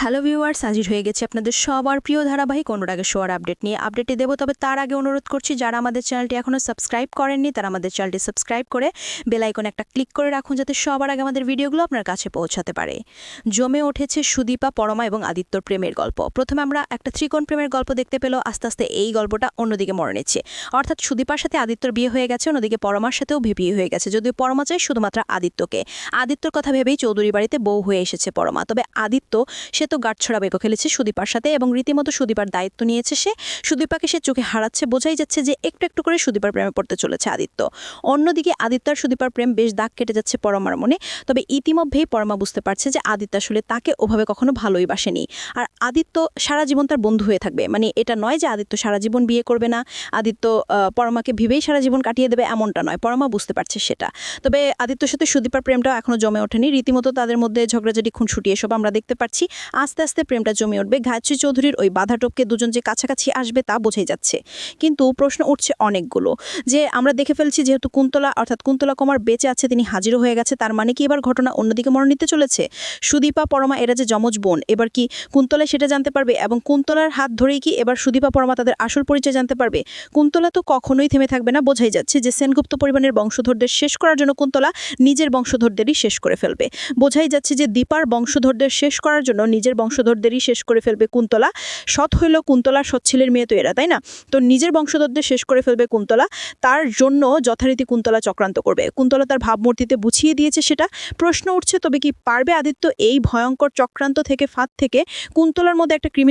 Hello viewers হাজির হয়ে গেছে আপনাদের সবার প্রিয় ধারাবাহিক অনুরাগের শোয়ার আপডেট নিয়ে। আপডেটে দেবো, তবে তার আগে অনুরোধ করছি, যারা আমাদের চ্যানেলটি এখনও সাবস্ক্রাইব করেননি, তারা আমাদের চ্যানেলটি সাবস্ক্রাইব করে বেল আইকনে একটা ক্লিক করে রাখুন, যাতে সবার আগে আমাদের ভিডিওগুলো আপনার কাছে পৌঁছাতে পারে। জমে উঠেছে সুদীপা, পরমা এবং আদিত্যর প্রেমের গল্প। প্রথমে আমরা একটা ত্রিকোণ প্রেমের গল্প দেখতে পেলেও আস্তে আস্তে এই গল্পটা অন্যদিকে মরে নিচ্ছে। অর্থাৎ সুদীপার সাথে আদিত্যর বিয়ে হয়ে গেছে, অন্যদিকে পরমার সাথেও বিয়ে হয়ে গেছে, যদিও পরমা চাই শুধুমাত্র আদিত্যকে। আদিত্যর কথা ভেবেই চৌধুরী বাড়িতে বউ হয়ে এসেছে পরমা, তবে আদিত্য সে তো গাঁটছড়া বেঁকো খেলেছে সুদীপার সাথে এবং রীতিমতো সুদীপার দায়িত্ব নিয়েছে সে। সুদীপাকে সে চোখে হারাচ্ছে, বোঝাই যাচ্ছে যে একটু একটু করে সুদীপার প্রেমে পড়তে চলেছে আদিত্য। অন্যদিকে আদিত্য আর সুদীপার প্রেম বেশ দাগ কেটে যাচ্ছে পরমার মনে। তবে ইতিমধ্যেই পরমা বুঝতে পারছে যে আদিত্য আসলে তাকে ওভাবে কখনো ভালোই বাসেনি। আর আদিত্য সারা জীবন তার বন্ধু হয়ে থাকবে। মানে এটা নয় যে আদিত্য সারা জীবন বিয়ে করবে না। আদিত্য পরমাকে ভেবেই সারা জীবন কাটিয়ে দেবে এমনটা নয়। পরমা বুঝতে পারছে সেটা। তবে আদিত্যর সাথে সুদীপার প্রেমটাও এখনও জমে ওঠেনি। রীতিমতো তাদের মধ্যে ঝগড়াঝাটি, খুনসুটি এসব আমরা দেখতে পাচ্ছি। আস্তে আস্তে প্রেমটা জমে উঠবে। গায়ত্রী চৌধুরীর ওই বাধা টপকে দুজন যে কাছাকাছি আসবে তা বোঝাই যাচ্ছে। কিন্তু প্রশ্ন উঠছে অনেকগুলো। যে আমরা দেখে ফেলছি যেহেতু কুন্তলা, অর্থাৎ কুন্তলা কুমার বেঁচে আছে, তিনি হাজিরও হয়ে গেছে, তার মানে কি এবার ঘটনা অন্যদিকে মরণ নিতে চলেছে? সুদীপা, পরমা, এরা যে যমজ বোন, এবার কি কুন্তলা সেটা জানতে পারবে? এবং কুন্তলার হাত ধরেই কি এবার সুদীপা, পরমা তাদের আসল পরিচয় জানতে পারবে? কুন্তলা তো কখনোই থেমে থাকবে না, বোঝাই যাচ্ছে যে সেনগুপ্ত পরিবারের বংশধরদের শেষ করার জন্য কুন্তলা নিজের বংশধরদেরই শেষ করে ফেলবে। বোঝাই যাচ্ছে যে দীপার বংশধরদের শেষ করার জন্য নিজের বংশধরদেরই শেষ করে ফেলবে কুন্তলা। সৎ হইল কুন্তলা সৎ ছেলের মেয়ে তো এরা, তাই না? তো নিজের বংশধরদের শেষ করে ফেলবে কুন্তলা। তার জন্য যথারীতি কুন্তলা চক্রান্ত করবে। কুন্তলা তার ভাবমূর্তিতে বুঝিয়ে দিয়েছে সেটা। প্রশ্ন উঠছে, তবে কি পারবে আদিত্য এই ভয়ঙ্কর চক্রান্ত থেকে ফাঁদ থেকে? কুন্তলার মধ্যে একটা কৃমি